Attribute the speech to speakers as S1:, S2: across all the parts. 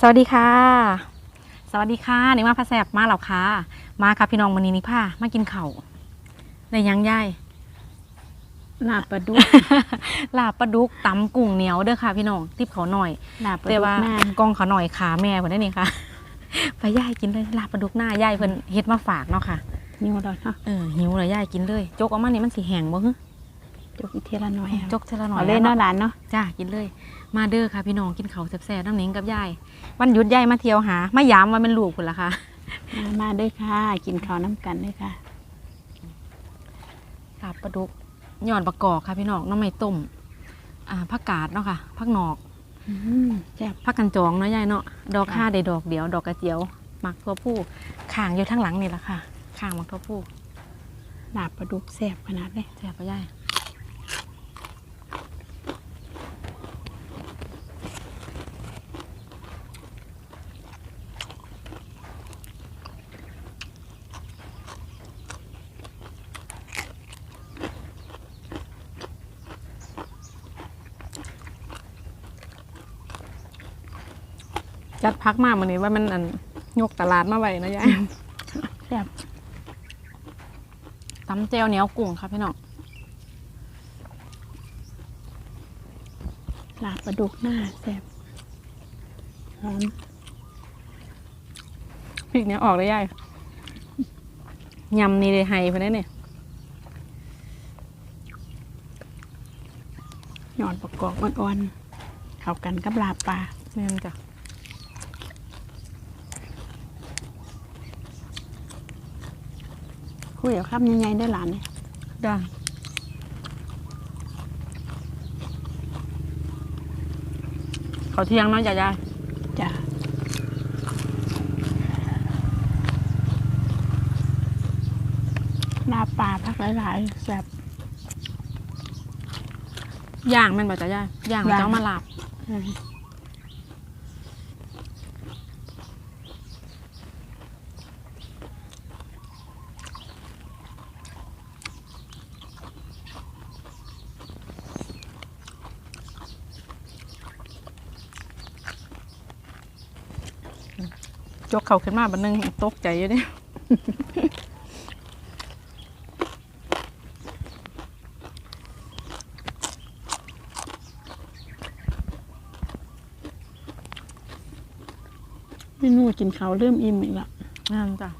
S1: สวัสดีค่ะ สวัสดีค่ะนิว่าพระแสบมาแล้วค่ะ มาค่ะพี่น้องวันนี้นิพ่ามากินข้าวได้ยังย่าย
S2: ลาบปลาดุก
S1: ลาบปลาดุกตำกุ้งเหนียวเด้อค่ะ พี่น้องทิปเขาหน่อย
S2: ลาบปลา
S1: แต่
S2: ดุก
S1: ว่า
S2: หน้าก
S1: องเขาหน่อยขาแม่เพิ่นได้นี่ค่ะไปย่ายกินเลยลาบปลาดุกหน้าย่ายเพิ่นเฮ็ดมาฝากเนาะค่ะ
S2: นิ้วเราเนาะ
S1: เออหิวเลยย่ายกินเลยจกออกมานี่มันสิแห้งบ่ฮึ
S2: จกอีกเทยละหน่อย
S1: จกเทละหน่อย
S2: เอาเล่น
S1: แล้ว
S2: เนาะ
S1: เนาะ
S2: หลานเนาะ
S1: จ้ากินเลย มาเด้อค่ะพี่น้องกินข้าวแซ่บๆน้ำหนิงกับยายวันหยุดยายมาเที่ยวหามายามว่ามันลูกพุ่นละค่ะ
S2: มามาด้วยค่ะ กินข้าวน้ำกันด้วยค่ะ
S1: ลาบปลาดุกหย่อนประกอบค่ะพี่น้องหน้ำไม่ต้มอ่าผักกาดเนาะค่ะผักหนอก
S2: อืมแซ่บ
S1: ผักกันจองเนาะยายเนาะดอก
S2: ค่ะ
S1: ห้าได้ดอกเดียว ดอกกระเจียวหมักทั่วผู้ข่างอยู่ทั้งหลังนี่แหละค่ะข่างหมักทั่วผู้
S2: ลาบปลาดุกแซ่บขนาดเลย
S1: แซ่บปะยาย จัดพักมากวันนี้ว่ามันอันยกตลาดมาไว้นะยาย
S2: แซ่บ
S1: ตำเจลเหนียวกุ้งค่ะพี่น้อง
S2: ลาบปลาดุกหน้าแซ่บหอม
S1: พริกเนี้ยออกได้ยายยำนี่เลยไฮเพื่อนได้เนี่ย
S2: หยอดประกอบอ่อนๆเข้ากันกับลาบปลา
S1: แม่นจ้ะ
S2: คุยกับคำยังไงได้อหลานเนี่ย
S1: จ้ะเขาเที่ยงเนาะยายาย
S2: จ้ะลาบปลาพักหลายๆแซ่บ
S1: ย่างแม่นบ่จ้ะยายย่างแล้ว
S2: ย่าง
S1: จะเอามาลาบ
S2: อืม
S1: ยกเข่าขึ้นมาบันนึงตกใจอยู่เนี่ย
S2: เมนูกินเขาวเริ่มอิ่มอีกละ
S1: นั่นจ้ะ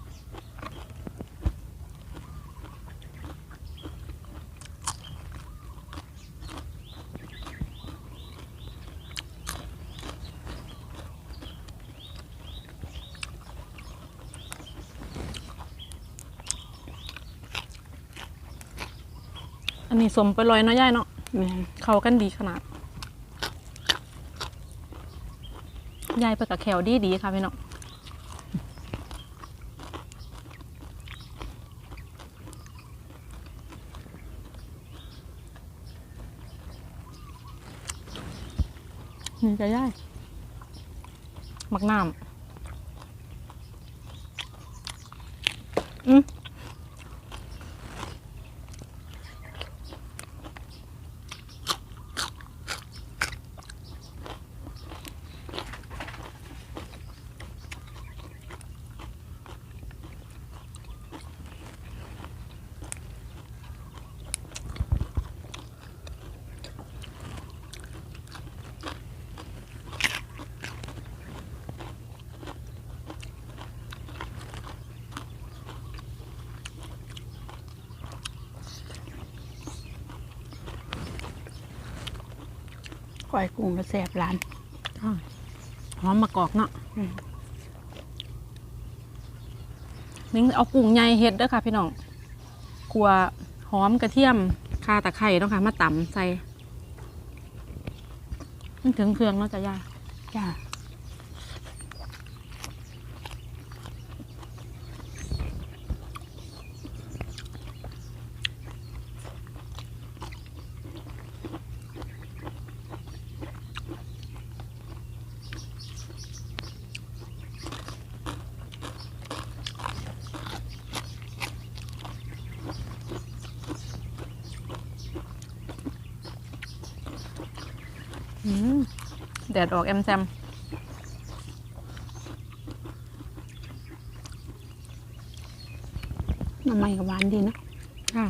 S1: ี่สมไปลอยเนาะยายเนาะ
S2: แม่น
S1: เข้ากันดีขนาดยายไปกับแขวดีดีค่ะพี่น้องนี่จะย่ายมักน้ำอืม
S2: ก้อยกุ้งก็แซ่บหลาน
S1: หอมมะกอกเนาะ
S2: อืม
S1: นิ้งเอากุ้งใหญ่เฮ็ดเด้อค่ะ พี่น้องกลัวหอมกระเทียมคาตะไคร้เนาะค่ะ มาตำใส่มันถึงเครื่องเนาะจ้ะย่า
S2: จ้า
S1: แดดออกแอมแซม
S2: น้ำไม้กับหวานดีนะ
S1: ค่ะ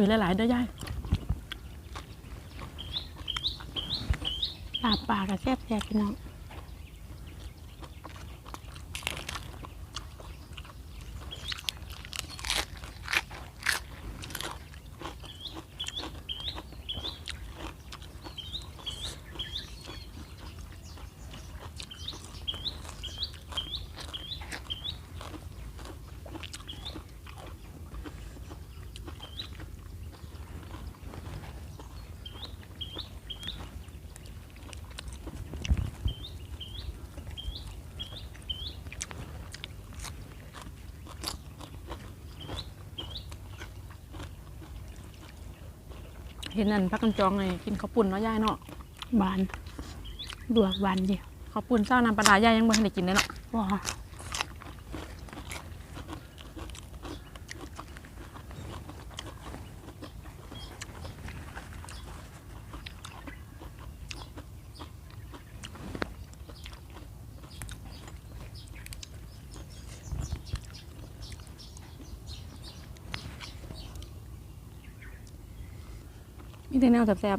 S1: คุยหลายๆด้อยาย
S2: ลาบปลากระแซบแซ่บพี่น้อง
S1: เห็นอันพักกันจองไงกินข้าวปุ่นเนาะยายเนาะ
S2: หวานดวกหวานดี
S1: ข้าวปุ่นเจ้าน้ำปลาร้ายายยังไม่ทันได้กินเลยเนาะ
S2: ว้า
S1: มีแต่แนวแซ่บ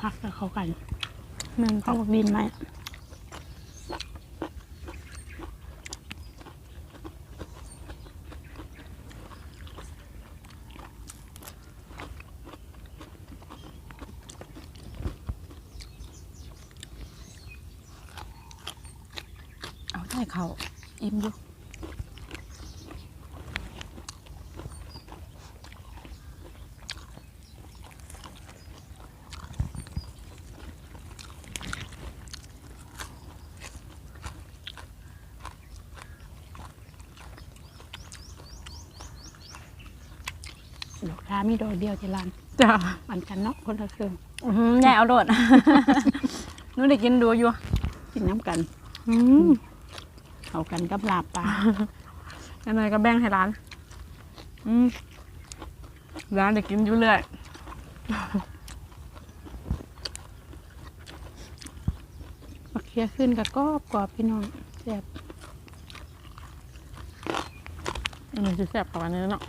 S2: พักกับเขากัน
S1: ๆแมัน
S2: เขา
S1: ต้อง
S2: บอกดินไหม
S1: เอาได้เขาอิ่มอยู่
S2: ดอกทามีดอกเดียวที่ร้าน
S1: จ้า
S2: อันกันเนาะคนละเครื่อง
S1: อื้อหือยายเอาโดดหนู้นได้กินดูอยู่
S2: กินน้ำกัน
S1: อืม
S2: เขากันกับลาบปลา
S1: ยังไงก็แบ่งให้ร้าน อืมร้านได้กินอยู่เรื่อย
S2: มาเคลียร์ขึ้นกับกรอบกรอบพี่น้องแซ่บ
S1: อันนี้จะแซ่บกว่าอันนี้เนาะ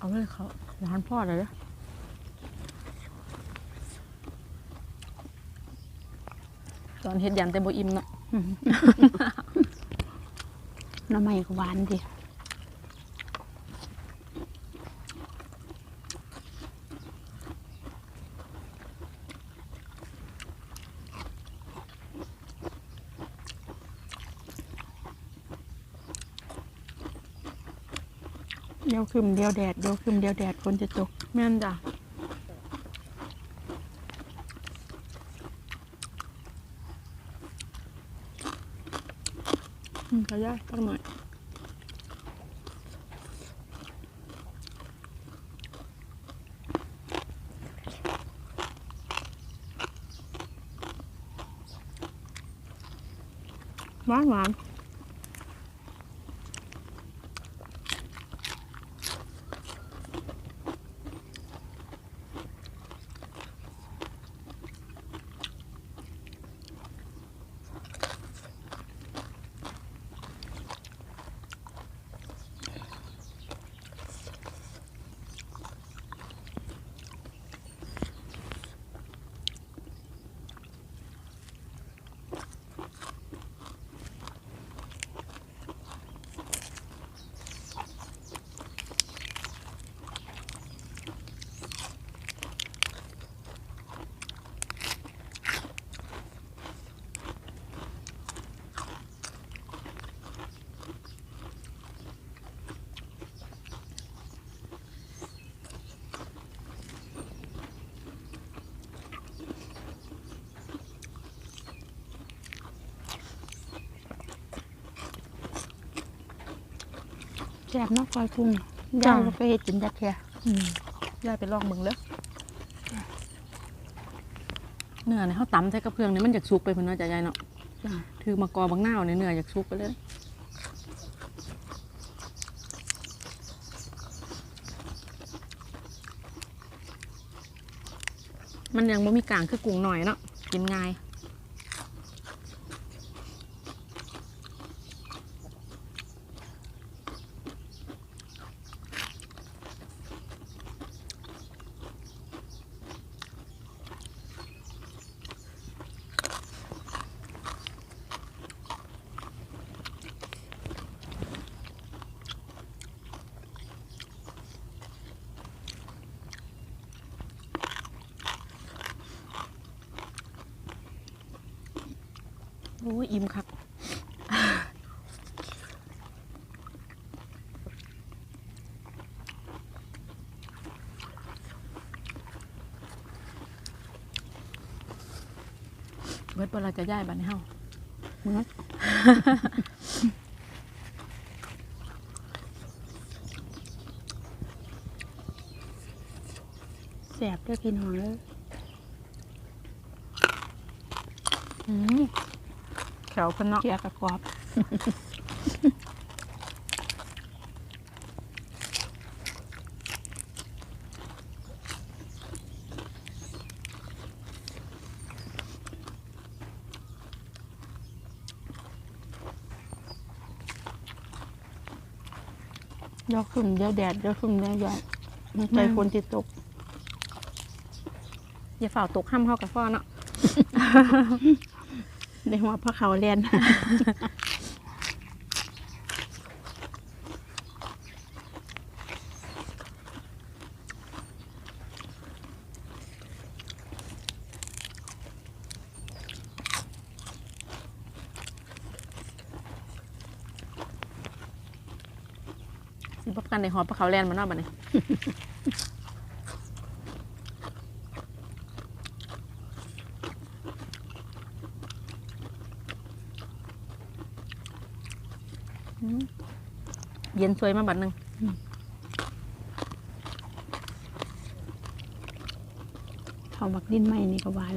S1: เอาเลยเขาร้านพ่อเลยเด้อตอนเฮ็ดยันแต่บ่อิ่มเนาะ
S2: น้ำมันก็หวานดี คืมเดียวแดดเดียวคืมเดียวแดดฝนจะตก
S1: แม่นจ้ะอืมก็ยากสักหน่อยหวานหวาน
S2: แซ่บเนาะกอยกุ้ง
S1: จ้ะ
S2: ย่างก็ไปเฮ็ดกินจักแค่
S1: อืมยายไปลองเบิ่งเลยเนื้อเนี่ยเขาตำใส่กับเครื่องนี่มันอยากสุกไปเพิ่นเนาะจ้ะยายเนาะ
S2: จ้ะ
S1: ถือมากอบางหน้าวเนี่ยเนื้ออยากสุกไปเลยมันยังบ่มีกลางคือกุ้งหน่อยเนาะกินง่าย โอ้ยอิ่มครับเบิดเวลาจะย้ายบ้านให้เฮา
S2: เมื่อแซ่บเด้อพี่น้องเอ้ย
S1: อืม แขวเพิ่นเนาะ
S2: เกียกับกรอบเดี๋ยวขึ้นเดี๋ยวแดดเดี๋ยวขึ้นเดี๋ยวหยอดมันใจฝนติดตก
S1: อย่าฝ่าตกห้ามเฮากับฟ้อเนาะ
S2: ในหัวพระเขาเรียน
S1: สิบกันในหอบปลาเขาแลนมาเนาะบัดนี้ เย็นสวยมาบัดหนึง
S2: เขามักดินใหม่นี่ก็หวาน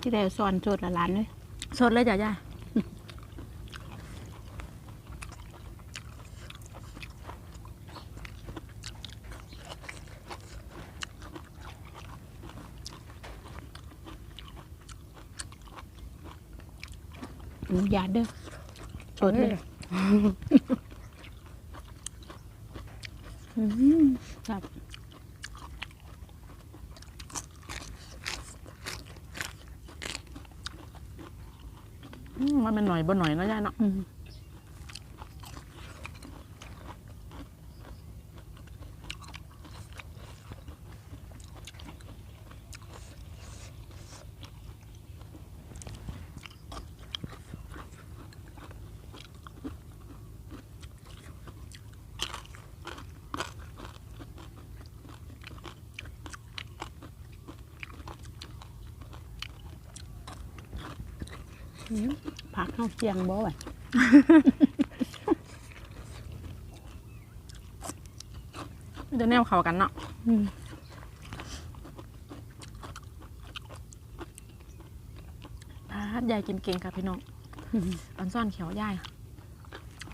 S2: ที่ได้สอนโจทย์ละล้านเลย
S1: สดเลยจ้ะย่า
S2: อนุญาตเด้อ โจทย์เลยอืมครับ
S1: อืมมันเป็นหน่อยบ่หน่อยเนาะย่าเนาะ
S2: อืมผักข้าวเคียงบ่อะ
S1: มันจะแนวเข้ากันเนาะ
S2: อืม
S1: พาดยายกินเก่งค่ะพี่น้อง
S2: อืม
S1: อันซ่อนเขียวยาย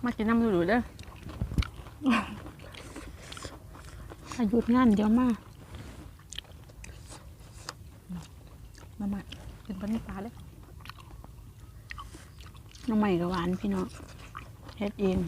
S1: มากินน้ำดูๆเด้อ
S2: ถ้าหยุดงานเดี๋ยวมา
S1: มามาเป็นปลานิปลาเลย
S2: น้องใหม่กับหวานพี่น้องเฮ็ดเอง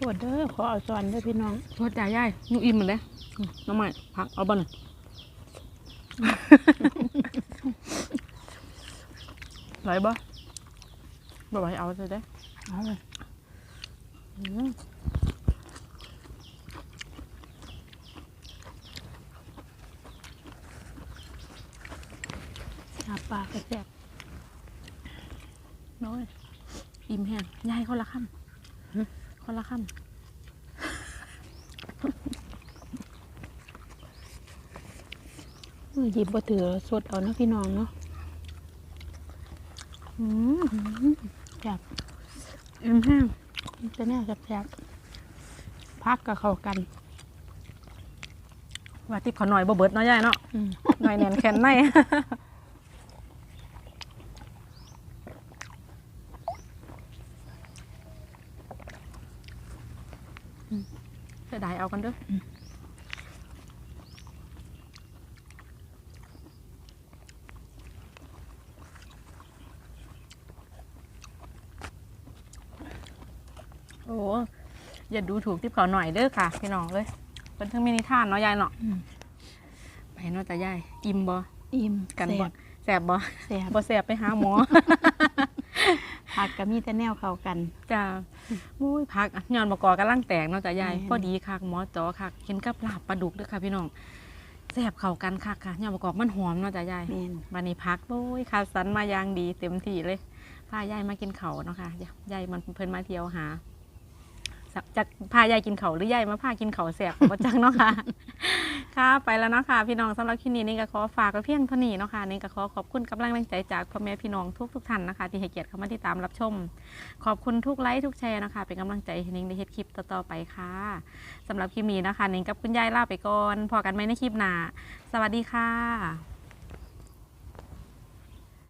S2: ปวดเด้อขอเอาสอนเด้อพี่น้อง
S1: โทษยายยายหนูอิ่มหมดเลยอืมน้องใหม่พักเอาบ่หน่อยไหลบ่บอกให้เอาเลยได้อ
S2: เอาเลย
S1: อืม
S2: หาปลากระแซ่บ
S1: น้อยอิ่มแห้งยายคนละคำ คนละค
S2: มือหยิบบ่ถือสดเอาเนาะพี่น้องเนาะำ
S1: อืม
S2: แซ่บ
S1: อิ่มแห้ง
S2: จะแน่แซ่บๆพักกับเข้ากัน
S1: ว่าติบเขาหน่อยบ่เบิดเนาะยายเนาะ
S2: อืม
S1: หน่อยแน่นแขนใน เสียดายเอากันเด้ออ โอ้อย่าดูถูกที่เขาหน่อยเด้อค่ะ พี่น้องเลยเป็นทั้งมินิทานเนาะยายเนาะ
S2: อืม
S1: ไปเนาะแต่ยายอิ่มบ่
S2: อิ่ม
S1: กัน
S2: แซ่
S1: บ่
S2: บ
S1: แสบบ่
S2: แซ่บ
S1: บ่แสบไปหาหมอ
S2: ผักก็มีแต่แนวเข้ากัน
S1: จ้ามุ้ยพักย้อนมากอกำลังแตกเนาะจ้ะยาย
S2: แม่น
S1: พอดีคักหมอจอคักกินกับลาบปลาดุกเด้อค่ะพี่น้องแสบเข้ากันคักค่ะย้อนมากอกมันหอมเนาะจ้ะยาย
S2: แม่น
S1: วันนี้พักโอ้ยคัดสรรมาอย่างดีเต็มที่เลยพายายมากินเขาวเนาะค่ะยายมันเพิ่นมาเที่ยวหาสัก จากพายายกินเขาหรือยายมาพากินเขาวแสบบ่จังเนาะค่ะ ค่ะไปแล้วเนาะค่ะพี่น้องสำหรับคลิปนี้นี่ก็ขอฝากไว้เพียงเท่านี้เนาะค่ะนี่ก็ขอขอบคุณกำลังแรงใจจากพ่อแม่พี่น้องทุกทุกท่านนะคะ ที่ให้เกียรติเข้ามาติดตามรับชม ขอบคุณทุกไลค์ทุกแชร์นะคะ เป็นกำลังใจให้นิ้งได้เฮ็ดคลิปต่อๆไปค่ะสำหรับคลิปนี้นะคะนิ้งกับคุณยายลาไปก่อนพอกันไหมในคลิปหน้าสวัสดีค่ะ